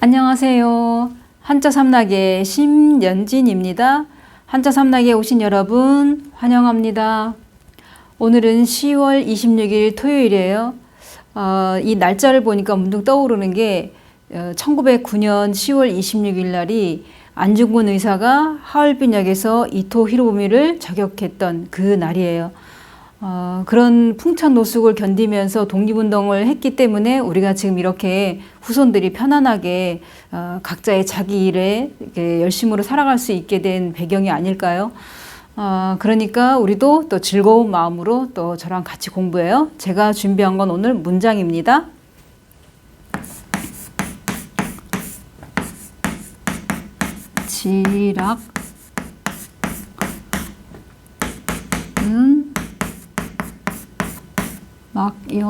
안녕하세요. 한자 삼락의 심연진입니다. 한자 삼락에 오신 여러분 환영합니다. 오늘은 10월 26일 토요일이에요. 어, 이 날짜를 보니까 문득 떠오르는 게 어, 1909년 10월 26일 날이 안중근 의사가 하얼빈역에서 이토 히로부미를 저격했던 그 날이에요. 어, 그런 풍찬 노숙을 견디면서 독립운동을 했기 때문에 우리가 지금 이렇게 후손들이 편안하게 어, 각자의 자기 일에 열심으로 살아갈 수 있게 된 배경이 아닐까요? 어, 그러니까 우리도 또 즐거운 마음으로 또 저랑 같이 공부해요. 제가 준비한 건 오늘 문장입니다. 지락 막여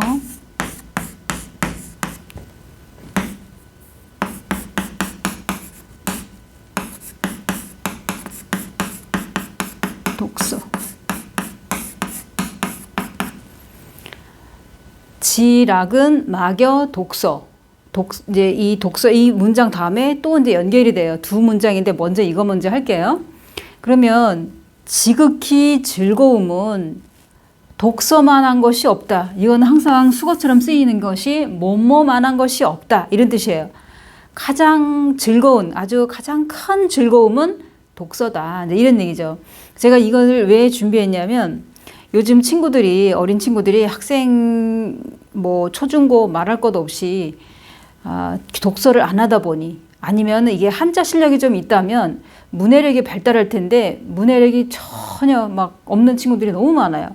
독서. 지락은 막여 독서. 독 이제 이 독서 이 문장 다음에 또 이제 연결이 돼요. 두 문장인데 먼저 이거 먼저 할게요. 그러면 지극히 즐거움은 독서만 한 것이 없다. 이건 항상 수거처럼 쓰이는 것이 뭐뭐만 한 것이 없다. 이런 뜻이에요. 가장 즐거운, 아주 가장 큰 즐거움은 독서다. 이런 얘기죠. 제가 이걸 왜 준비했냐면 요즘 친구들이, 어린 친구들이 학생, 뭐, 초중고 말할 것 없이 아, 독서를 안 하다 보니 아니면 이게 한자 실력이 좀 있다면 문해력이 발달할 텐데 문해력이 전혀 막 없는 친구들이 너무 많아요.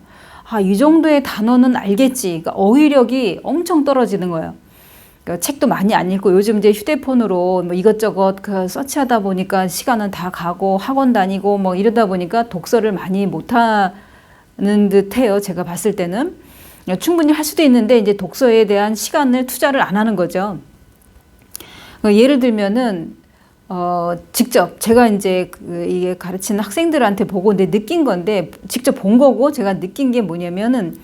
아, 이 정도의 단어는 알겠지. 그러니까 어휘력이 엄청 떨어지는 거예요. 그러니까 책도 많이 안 읽고 요즘 이제 휴대폰으로 뭐 이것저것 그 서치하다 보니까 시간은 다 가고 학원 다니고 뭐 이러다 보니까 독서를 많이 못하는 듯해요. 제가 봤을 때는 충분히 할 수도 있는데 이제 독서에 대한 시간을 투자를 안 하는 거죠. 그러니까 예를 들면은 어, 직접 제가 이제 그 이게 가르치는 학생들한테 보고 내 느낀 건데 직접 본 거고 제가 느낀 게 뭐냐면은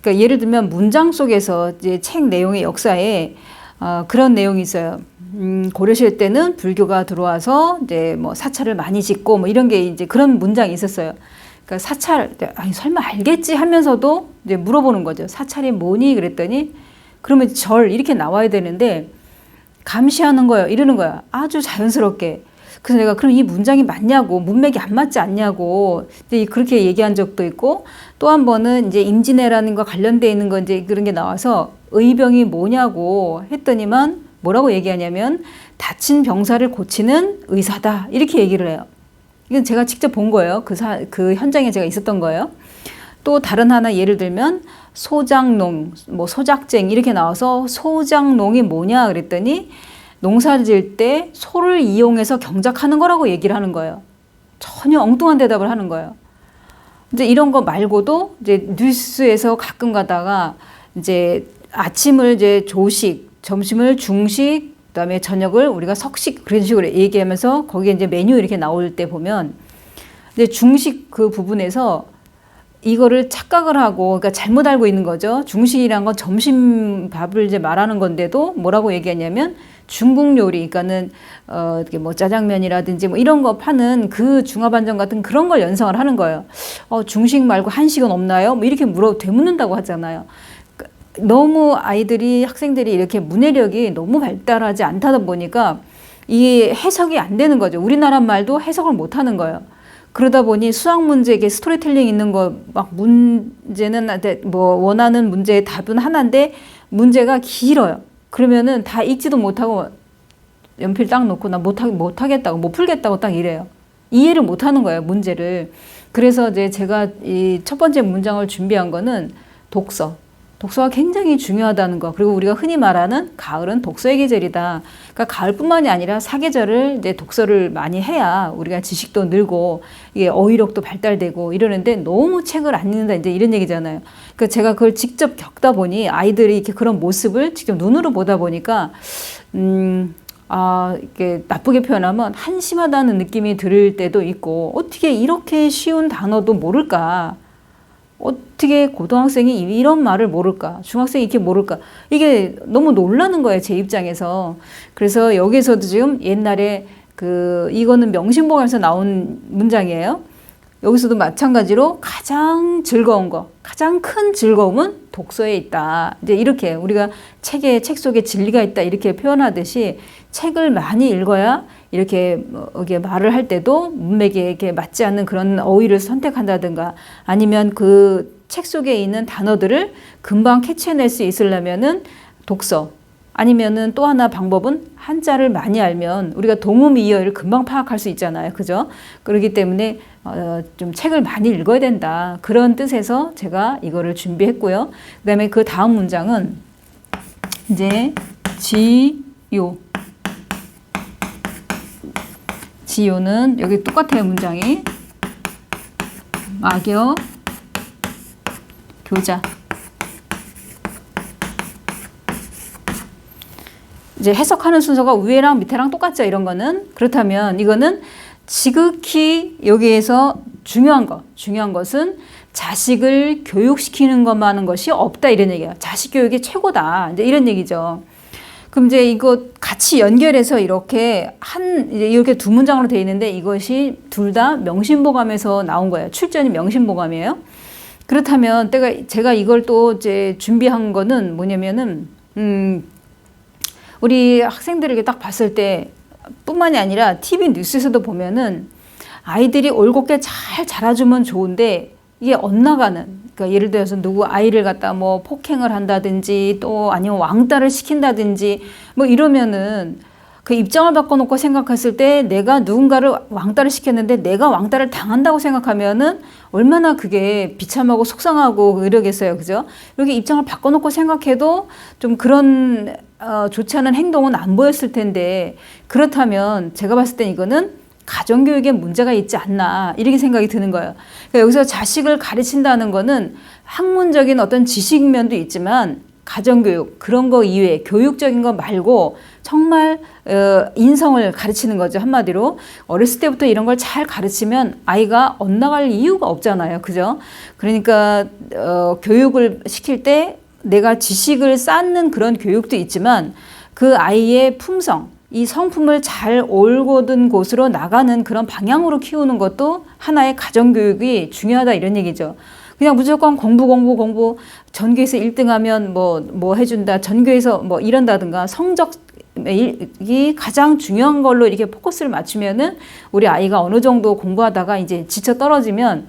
그러니까 예를 들면 문장 속에서 이제 책 내용의 역사에 어, 그런 내용이 있어요. 음, 고려시대 때는 불교가 들어와서 이제 뭐 사찰을 많이 짓고 뭐 이런 게 이제 그런 문장이 있었어요. 그러니까 사찰 아니 설마 알겠지 하면서도 이제 물어보는 거죠. 사찰이 뭐니 그랬더니 그러면 절 이렇게 나와야 되는데 감시하는 거예요. 이러는 거야. 아주 자연스럽게. 그래서 내가 그럼 이 문장이 맞냐고 문맥이 안 맞지 않냐고 그렇게 얘기한 적도 있고 또 한 번은 이제 임진왜란과 관련돼 있는 거 이제 그런 게 나와서 의병이 뭐냐고 했더니만 뭐라고 얘기하냐면 다친 병사를 고치는 의사다 이렇게 얘기를 해요. 이건 제가 직접 본 거예요. 그, 사, 그 현장에 제가 있었던 거예요. 또 다른 하나 예를 들면 소장농, 뭐 소작쟁 이렇게 나와서 소장농이 뭐냐 그랬더니 농사 지을 때 소를 이용해서 경작하는 거라고 얘기를 하는 거예요. 전혀 엉뚱한 대답을 하는 거예요. 이제 이런 거 말고도 이제 뉴스에서 가끔 가다가 이제 아침을 이제 조식, 점심을 중식, 그다음에 저녁을 우리가 석식 그런 식으로 얘기하면서 거기에 이제 메뉴 이렇게 나올 때 보면 이제 중식 그 부분에서 이거를 착각을 하고 그러니까 잘못 알고 있는 거죠. 중식이란 건 점심 밥을 이제 말하는 건데도 뭐라고 얘기하냐면 중국 요리, 그러니까는 어 이렇게 뭐 짜장면이라든지 뭐 이런 거 파는 그 중화반점 같은 그런 걸 연상을 하는 거예요. 어 중식 말고 한식은 없나요? 뭐 이렇게 물어 되묻는다고 하잖아요. 그러니까 너무 아이들이 학생들이 이렇게 문해력이 너무 발달하지 않다 보니까 이게 해석이 안 되는 거죠. 우리나라 말도 해석을 못 하는 거예요. 그러다 보니 수학 문제에 스토리텔링 있는 거 막 문제는 뭐 원하는 문제의 답은 하나인데 문제가 길어요. 그러면은 다 읽지도 못하고 연필 딱 놓고 나 못하, 못하겠다고 못 풀겠다고 딱 이래요. 이해를 못하는 거예요 문제를. 그래서 이제 제가 이 첫 번째 문장을 준비한 거는 독서. 독서가 굉장히 중요하다는 거. 그리고 우리가 흔히 말하는 가을은 독서의 계절이다. 그러니까 가을뿐만이 아니라 사계절을 이제 독서를 많이 해야 우리가 지식도 늘고 이게 어휘력도 발달되고 이러는데 너무 책을 안 읽는다 이제 이런 얘기잖아요. 그러니까 제가 그걸 직접 겪다 보니 아이들이 이렇게 그런 모습을 직접 눈으로 보다 보니까 음. 아, 이게 나쁘게 표현하면 한심하다는 느낌이 들 때도 있고, 어떻게 이렇게 쉬운 단어도 모를까? 어떻게 고등학생이 이런 말을 모를까? 중학생이 이렇게 모를까? 이게 너무 놀라는 거예요, 제 입장에서. 그래서 여기서도 지금 옛날에 그, 이거는 명심보감에서 나온 문장이에요. 여기서도 마찬가지로 가장 즐거운 거, 가장 큰 즐거움은 독서에 있다. 이제 이렇게 우리가 책에, 책 속에 진리가 있다. 이렇게 표현하듯이 책을 많이 읽어야 이렇게 뭐 이게 말을 할 때도 문맥에 이렇게 맞지 않는 그런 어휘를 선택한다든가 아니면 그 책 속에 있는 단어들을 금방 캐치해낼 수 있으려면은 독서 아니면은 또 하나 방법은 한자를 많이 알면 우리가 동음이어를 금방 파악할 수 있잖아요. 그죠? 그렇기 때문에 어, 좀 책을 많이 읽어야 된다. 그런 뜻에서 제가 이거를 준비했고요. 그 다음에 그 다음 문장은 이제 지요. 지요는 여기 똑같아요. 문장이. 악역, 교자. 이제 해석하는 순서가 위에랑 밑에랑 똑같죠. 이런 거는. 그렇다면 이거는 지극히 여기에서 중요한 것, 중요한 것은 자식을 교육시키는 것만한 것이 없다 이런 얘기예요. 자식 교육이 최고다. 이제 이런 얘기죠. 그럼 이제 이거 같이 연결해서 이렇게 한 이렇게 두 문장으로 되어 있는데 이것이 둘 다 명심보감에서 나온 거예요. 출전이 명심보감이에요. 그렇다면 때가 제가 이걸 또 이제 준비한 거는 뭐냐면은 음 우리 학생들에게 딱 봤을 때 뿐만이 아니라 TV 뉴스에서도 보면은 아이들이 올곧게 잘 자라주면 좋은데 이게 엇나가는 그러니까 예를 들어서 누구 아이를 갖다 뭐 폭행을 한다든지 또 아니면 왕따를 시킨다든지 뭐 이러면은 그 입장을 바꿔놓고 생각했을 때 내가 누군가를 왕따를 시켰는데 내가 왕따를 당한다고 생각하면은 얼마나 그게 비참하고 속상하고 이러겠어요. 그죠? 이렇게 입장을 바꿔놓고 생각해도 좀 그런 어, 좋지 않은 행동은 안 보였을 텐데 그렇다면 제가 봤을 땐 이거는 가정교육에 문제가 있지 않나 이렇게 생각이 드는 거예요. 그러니까 여기서 자식을 가르친다는 거는 학문적인 어떤 지식면도 있지만 가정교육 그런 거 이외에 교육적인 거 말고 정말 어, 인성을 가르치는 거죠 한마디로. 어렸을 때부터 이런 걸 잘 가르치면 아이가 엇나갈 이유가 없잖아요. 그죠? 그러니까 어, 교육을 시킬 때 내가 지식을 쌓는 그런 교육도 있지만 그 아이의 품성 이 성품을 잘 올곧은 곳으로 나가는 그런 방향으로 키우는 것도 하나의 가정교육이 중요하다 이런 얘기죠. 그냥 무조건 공부 공부 공부 전교에서 1등하면 뭐 뭐 해준다 전교에서 뭐 이런다든가 성적 이 가장 중요한 걸로 이렇게 포커스를 맞추면은 우리 아이가 어느 정도 공부하다가 이제 지쳐 떨어지면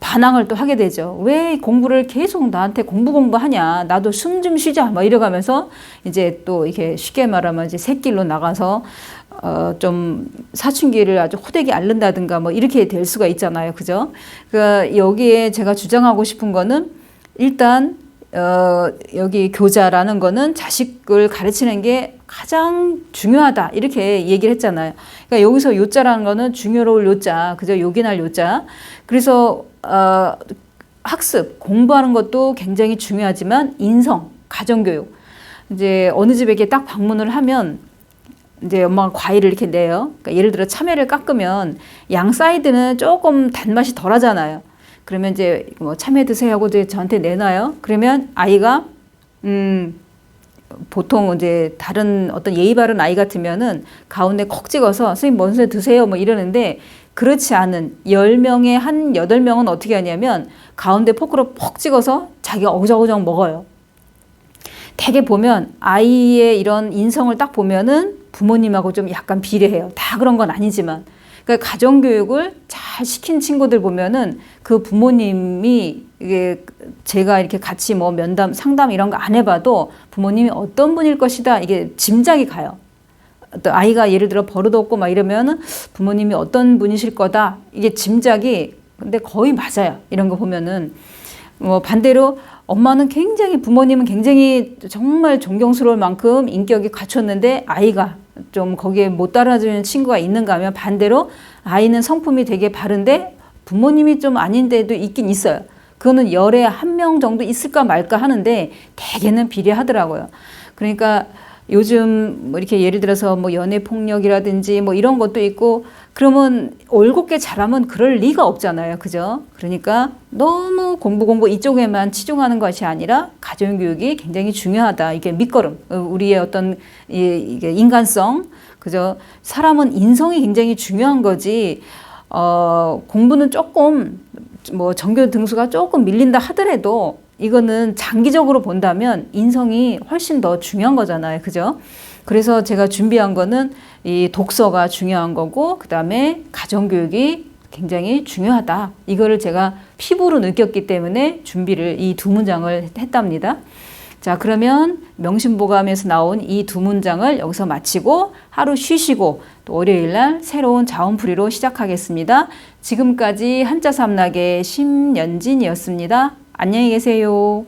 반항을 또 하게 되죠. 왜 공부를 계속 나한테 공부 공부하냐? 나도 숨 좀 쉬자. 뭐 이러가면서 이제 또 이렇게 쉽게 말하면 이제 새길로 나가서 어 좀 사춘기를 아주 호되게 앓는다든가 뭐 이렇게 될 수가 있잖아요. 그죠? 그 여기에 제가 주장하고 싶은 거는 일단 어, 여기 교자라는 거는 자식을 가르치는 게 가장 중요하다. 이렇게 얘기를 했잖아요. 그러니까 여기서 요자라는 거는 중요로울 요자, 그죠? 요긴할 요자. 그래서, 어, 학습, 공부하는 것도 굉장히 중요하지만 인성, 가정교육. 이제 어느 집에게 딱 방문을 하면 이제 엄마가 과일을 이렇게 내요. 그러니까 예를 들어 참외를 깎으면 양 사이드는 조금 단맛이 덜 하잖아요. 그러면 이제 뭐 참외 드세요 하고 이제 저한테 내놔요. 그러면 아이가 음 보통 이제 다른 어떤 예의 바른 아이 같으면은 가운데 콕 찍어서 선생님 먼저 드세요 뭐 이러는데 그렇지 않은 열명에한 여덟 명은 어떻게 하냐면 가운데 포크로 퍽 찍어서 자기가 어정어정 먹어요. 대개 보면 아이의 이런 인성을 딱 보면은 부모님하고 좀 약간 비례해요. 다 그런 건 아니지만. 그러니까 가정 교육을 잘 시킨 친구들 보면은 그 부모님이 이게 제가 이렇게 같이 뭐 면담, 상담 이런 거 안 해봐도 부모님이 어떤 분일 것이다 이게 짐작이 가요. 또 아이가 예를 들어 버릇없고 막 이러면은 부모님이 어떤 분이실 거다 이게 짐작이 근데 거의 맞아요. 이런 거 보면은 뭐 반대로 엄마는 굉장히 부모님은 굉장히 정말 존경스러울 만큼 인격이 갖췄는데 아이가 좀 거기에 못 따라주는 친구가 있는가 하면 반대로 아이는 성품이 되게 바른데 부모님이 좀 아닌데도 있긴 있어요. 그거는 열에 한 명 정도 있을까 말까 하는데 대개는 비례하더라고요. 그러니까 요즘 뭐 이렇게 예를 들어서 뭐 연애 폭력이라든지 뭐 이런 것도 있고 그러면 올곧게 잘하면 그럴 리가 없잖아요. 그죠? 그러니까 너무 공부 공부 이쪽에만 치중하는 것이 아니라 가정 교육이 굉장히 중요하다. 이게 밑거름. 어, 우리의 어떤 이, 이게 인간성. 그죠? 사람은 인성이 굉장히 중요한 거지. 어, 공부는 조금 뭐 전교 등수가 조금 밀린다 하더라도 이거는 장기적으로 본다면 인성이 훨씬 더 중요한 거잖아요. 그죠? 그래서 제가 준비한 거는 이 독서가 중요한 거고, 그 다음에 가정 교육이 굉장히 중요하다. 이거를 제가 피부로 느꼈기 때문에 준비를 이 두 문장을 했답니다. 자, 그러면 명심보감에서 나온 이 두 문장을 여기서 마치고 하루 쉬시고 또 월요일 날 새로운 자원풀이로 시작하겠습니다. 지금까지 한자 삼락의 심연진이었습니다. 안녕히 계세요.